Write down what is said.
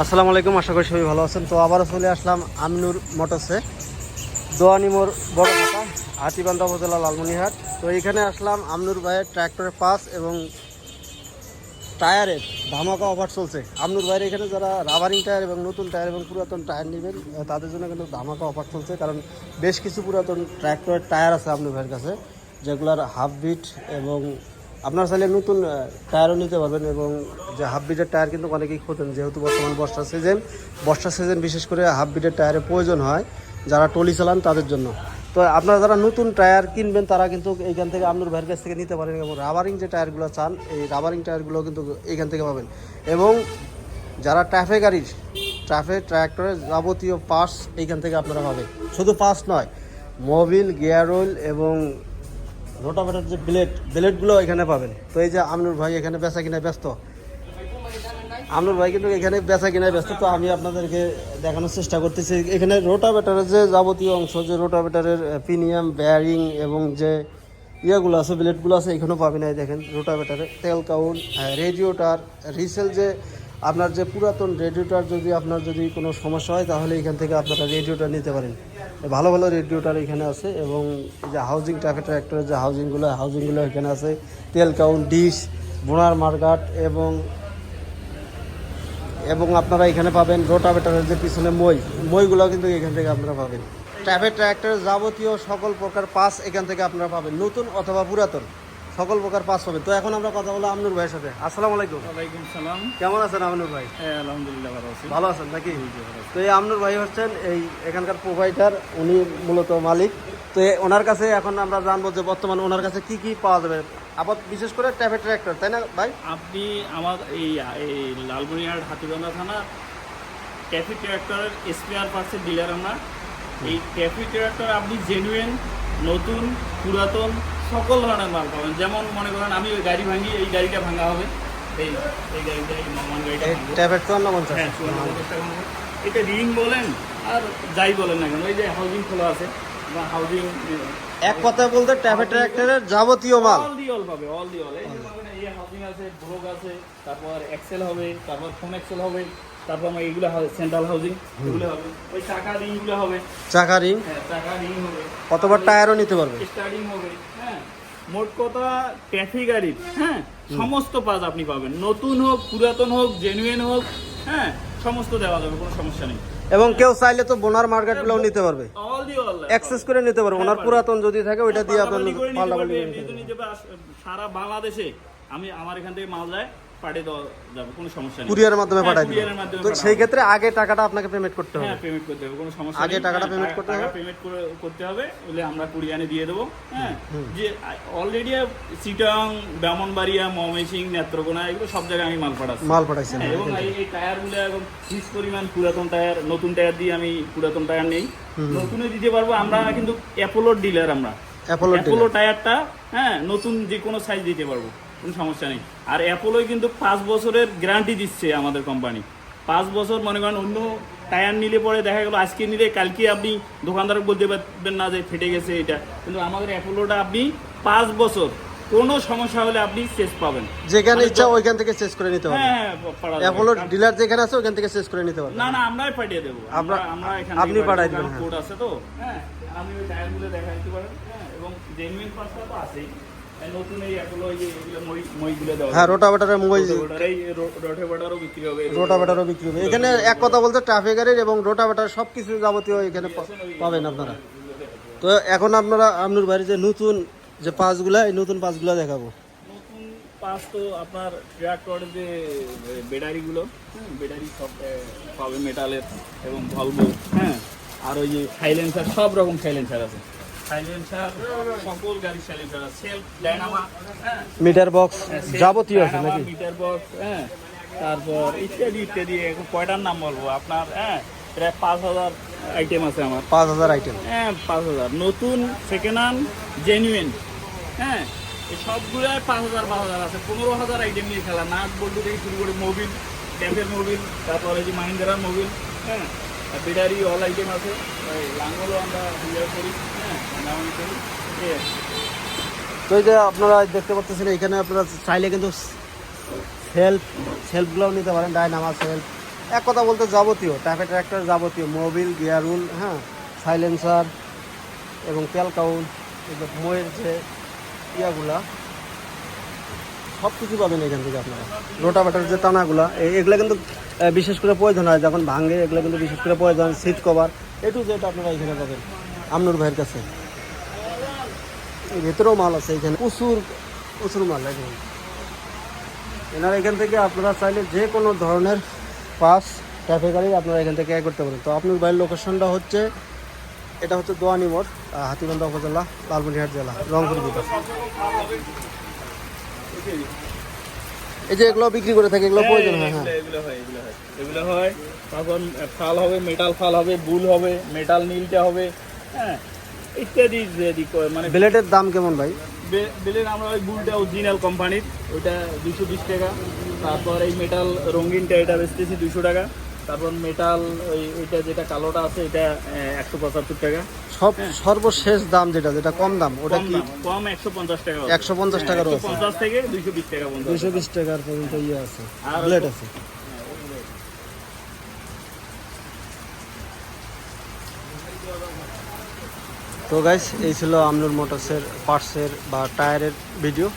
আসসালামু আলাইকুম, আশা করি সবাই ভালো আছেন। তো আবারও চলে আসলাম আমিনুর মোটরসে দোয়ানিমোর বড় মাথা হাতিবান্ধা উপজেলা লালমনিহাট তো এখানে আসলাম আমনুর ভাইয়ের ট্র্যাক্টরের পাস এবং টায়ারের ধামাকা অফার চলছে। আমনুর ভাইয়ের এখানে যারা রাবারিং টায়ার এবং নতুন টায়ার এবং পুরাতন টায়ার নেবেন তাদের জন্য কিন্তু ধামাকা অফার চলছে, কারণ বেশ কিছু পুরাতন ট্র্যাক্টরের টায়ার আছে আমনুর ভাইয়ের কাছে, যেগুলোর হাফ বিট এবং আপনার চাইলে নতুন টায়ারও নিতে পারবেন এবং যে হাফ বিটের টায়ার কিন্তু অনেকেই খোঁজেন, যেহেতু বর্তমান বর্ষা সিজন বর্ষা সিজন বিশেষ করে হাফ বিটের টায়ারের প্রয়োজন হয়, যারা টলি চালান তাদের জন্য। তো আপনারা যারা নতুন টায়ার কিনবেন, তারা কিন্তু এইখান থেকে আপনার ভাইয়ের কাছ থেকে নিতে পারেন এবং রাবারিং যে টায়ারগুলো চান, এই রাবারিং টায়ারগুলো কিন্তু এইখান থেকে পাবেন। এবং যারা ট্রাফে গাড়ির ট্রাফে ট্র্যাক্টরের যাবতীয় পার্টস এইখান থেকে আপনারা পাবেন। শুধু পার্টস নয় মোবিল গিয়ার অয়েল এবং রোটাভেটার যে ব্লেড, ব্লেডগুলো এখানে পাবেন। তো এই যে আমনুর ভাই এখানে বেচা কিনায় ব্যস্ত। আমনুর ভাই কিন্তু এখানে বেচা কিনায় ব্যস্ত। তো আমি আপনাদেরকে দেখানোর চেষ্টা করতেছি। এখানে রোটাভেটারের যে যাবতীয় অংশ, যে রোটাভেটারের প্রিমিয়াম, বেয়ারিং এবং যে ইয়েগুলো আছে, ব্লেডগুলো আছে এখানেও পাবেন এই দেখেন রোটাভেটারে তেল কাউন্ট রেডিওটার, রিসেল যে আপনার যে পুরাতন রেডিওটার যদি আপনার যদি কোনো সমস্যা হয়, তাহলে এখান থেকে আপনারা রেডিওটা নিতে পারেন। ভালো ভালো রেডিওটার এখানে আছে এবং যে হাউজিং ট্র্যাক্টরের যে হাউজিংগুলো হাউজিংগুলো এখানে আছে। তেল কাউন্ট ডিশ বোনার মার্কাট এবং এবং আপনারা এখানে পাবেন রোটাভেটারের যে পিছনে মই। মইগুলো কিন্তু এখান থেকে আপনারা পাবেন। ট্রাভেল ট্র্যাক্টরের যাবতীয় সকল প্রকার পাস এখান থেকে আপনারা পাবেন। নতুন অথবা পুরাতন। সকল প্রকার পাস পাবেন তো এখন আমরা কথা বলব আমনুর ভাইয়ের সাথে। আসসালামু আলাইকুম। ওয়ালাইকুম সালাম। কেমন আছেন আমনুর ভাই? হ্যাঁ আলহামদুলিল্লাহ ভালো আছি। ভালো আছেন নাকি? তো এই আমনুর ভাই হচ্ছেন এই এখানকার প্রোভাইডার উনি মূলত মালিক। তো ওনার কাছে এখন আমরা জানব যে বর্তমানে ওনার কাছে কি কি পাওয়া যাবে। আবার বিশেষ করে ট্রাভেল ট্র্যাক্টর তাই না ভাই? আপনি আমার এই এই লালমনিরহাট হাতিবান্ধা থানা ট্যাফি ট্রাক্টরের স্পেয়ার পার্টসের ডিলার আমরা। এই ট্যাফি ট্রাক্টর আপনি জেনুইন নতুন পুরাতন সকল ধরনের মাল পাবেন। যেমন মনে করেন আমি ওই গাড়ি ভাঙি এই গাড়িটা ভাঙা হবে। এই এই গাড়িটা এই নর্মাল গাড়িটা ভাঙবো। চুয়ান্ন পঞ্চাশ। হ্যাঁ চুয়ান্ন পঞ্চাশ টাকা এটা রিং বলেন আর যাই বলেন না কেন ওই যে হাউজিং খোলা আছে বা হাউজিং এক কথায় বলতে ট্রাভেল ট্র্যাক্টরের যাবতীয় মাল। অল দি অল পাবে অল দি অল এই হাউজিং আছে ব্লক আছে তারপর এক্সেল হবে তারপর ফোন এক্সেল হবে তারপর আমার এইগুলো হবে সেন্ট্রাল হাউজিং এগুলো হবে। ওই চাকা রিংগুলো হবে। চাকা রিং? হ্যাঁ চাকা রিং হবে। কতবার টায়ারও নিতে পারবে? স্টার্টিং হবে হ্যাঁ। মোট কথা ট্রাফিক গাড়ির হ্যাঁ। সমস্ত পাজ আপনি পাবেন। নতুন হোক পুরাতন হোক জেনুইন হোক হ্যাঁ সমস্ত দেওয়া যাবে কোনো সমস্যা নেই। এবং কেউ চাইলে তো বোনার মার্কেটগুলোও নিতে পারবে। অ্যাক্সেস করে নিতে পারবে। ওনার পুরাতন যদি থাকে ওইটা দিয়ে আপনার। সারা বাংলাদেশে আমি আমার এখান থেকে মাল যায় পাঠিয়ে দেওয়া যাবে কোনো সমস্যা নেই। কুরিয়ারের মাধ্যমে হ্যাঁ, পাঠাই কুরিয়ারের মাধ্যমে তো সেই ক্ষেত্রে আগে টাকাটা আপনাকে পেমেন্ট করতে হবে। হ্যাঁ পেমেন্ট করতে হবে কোনো সমস্যা আগে টাকাটা হ্যাঁ, করতে হবে? পেমেন্ট করতে হবে বলে আমরা কুরিয়ানে দিয়ে দেবো। হ্যাঁ যে অলরেডি ব্রাহ্মণবাড়িয়া ময়মনসিং নেত্রকোনা এগুলো সব জায়গায় আমি মাল পাঠাচ্ছি। মাল এবং এই টায়ারগুলো এবং হিস পরিমাণ পুরাতন টায়ার নতুন টায়ার দিয়ে আমি পুরাতন টায়ার নেই। নতুনও দিতে পারব আমরা কিন্তু অ্যাপোলোর ডিলার আমরা। অ্যাপোলো অ্যাপোলো টায়ারটা হ্যাঁ নতুন যে কোনো সাইজ দিতে পারব কোনো সমস্যা নেই। আর অ্যাপোলোয় কিন্তু পাঁচ বছরের গ্যারান্টি দিচ্ছে আমাদের কোম্পানি পাঁচ বছর মনে করেন অন্য টায়ার নিলে পরে দেখা গেলো আজকে নিলে কালকে আপনি দোকানদার বলতে পারবেন না যে ফেটে গেছে এটা। কিন্তু আমাদের অ্যাপোলোটা আপনি পাঁচ বছর কোনো সমস্যা হলে আপনি শেষ পাবেন। যেখানে মানে ইচ্ছা ওইখান থেকে চেস করে নিতে পারবে হ্যাঁ হ্যাঁ ডিলার যেখানে আছে ওইখান থেকে চেস করে নিতে পারবে না না আমরাই পাঠিয়ে দেবো। আমরা আমরা- এখানে আপনি পাঠাই দিবেন, হ্যাঁ। কোড আছে তো। হ্যাঁ আপনি ওই টায়ারগুলো দেখা দিতে পারেন। হ্যাঁ এবং জেনুইন তো আছেই। এই নতুন এই এগুলো এই মই মইগুলো দেওয়া হ্যাঁ রোটাভেটারের মোবাইল রোটার এই রো- রোটাভেটারও বিক্রি হবে। রোটাভেটারও বিক্রি হবে। এখানে এক কথা বলতে গাড়ির এবং রোটাভেটার সব কিছু যাবতীয় এখানে পাবেন আপনারা। তো এখন আপনারা আপনার বাড়ির যে নতুন যে পাসগুলা এই নতুন পাসগুলা দেখাবো। নতুন পাস তো আপনার ট্রাক্টরের যে ব্যাটারিগুলো হ্যাঁ ব্যাটারি সব পাবে মেটালের এবং ভলভো হ্যাঁ আর ওই যে সাইলেন্সার সব রকম সাইলেন্সার আছে। সাইলেন্সার সকল গাড়ির সাইলেন্সার আছে। সেলফ ডাইনামা হ্যাঁ। মিটার বক্স যাবতীয় আছে নাকি? মিটার বক্স হ্যাঁ। তারপর ইত্যাদি ইত্যাদি কয়টার নাম বলব? আপনার হ্যাঁ প্রায় পাঁচ হাজার আইটেম আছে আমার। পাঁচ হাজার আইটেম হ্যাঁ পাঁচ হাজার। নতুন সেকেন্ড হ্যান্ড জেনুইন হ্যাঁ এই সবগুলাই পাঁচ হাজার পাঁচ হাজার আছে। পনেরো হাজার আইটেম নিয়ে খেলা। নাট বল্টু থেকে শুরু করে মোবিল ট্যাপের মোবিল, তারপরে যে মাহিন্দ্রার মোবিল হ্যাঁ ব্যাটারি অল আইটেম আছে। লাঙ্গলও আমরা ইয়ে করি হ্যাঁ করি। এই তো এই যে আপনারা দেখতে পাচ্ছেন, এখানে আপনারা চাইলে কিন্তু সেলফ সেলফগুলোও নিতে পারেন ডাইনামা সেলফ এক কথা বলতে যাবতীয় ট্যাপে ট্র্যাক্টর যাবতীয়, মোবিল গিয়ারুল হ্যাঁ সাইলেন্সার এবং তেল কাউল ময়ের যে ইয়াগুলা সব কিছু পাবেন এখান থেকে আপনারা। রোটাভেটার যে টানাগুলা এগুলা কিন্তু বিশেষ করে প্রয়োজন হয় যখন ভাঙে, এগুলো কিন্তু বিশেষ করে প্রয়োজন সিট কভার। এটু যেটা আপনারা এখানে পাবেন, আমনুর ভাইয়ের কাছে। ভেতরেও মাল আছে এখানে, প্রচুর প্রচুর মাল দেখুন এনার এখান থেকে আপনারা চাইলে যে কোনো ধরনের পাস, ট্রাফিক গাড়ি আপনারা এখান থেকে করতে পারেন। তো আপনার বাড়ির লোকেশনটা হচ্ছে এটা হচ্ছে দোয়ানি মোড় হাতিবান্ধা উপজেলা লালমনিরহাট জেলা রংপুর বিভাগ এই যে এগুলো বিক্রি করে থাকে এগুলো প্রয়োজন হয় হ্যাঁ। এগুলো হয় এগুলো হয়। এগুলো হয় তখন ফাল হবে মেটাল ফাল হবে বুল হবে মেটাল নীলটা হবে হ্যাঁ ইত্যাদি ইত্যাদি মানে ব্লেডের দাম কেমন ভাই? বে- বেলের আমরা ওই বুলটা অরিজিনাল কোম্পানির ওইটা দুশো বিশ টাকা। তারপর এই মেটাল রঙিনটা এটা বেচতেছি দুশো টাকা। তারপর মেটাল ওই ওইটা যেটা কালোটা আছে এটা একশো পঁচাত্তর টাকা। সব সর্বশেষ দাম যেটা যেটা কম দাম ওটা কি? কম একশো পঞ্চাশ টাকা একশো পঞ্চাশ টাকারও আছে পঞ্চাশ থেকে দুইশো বিশ টাকা দুইশো বিশ টাকার পর্যন্ত ইয়ে আছে ব্লেড আছে। তো গাইস এই ছিল আমনুর মোটরসের পার্টসের বা টায়ারের ভিডিও।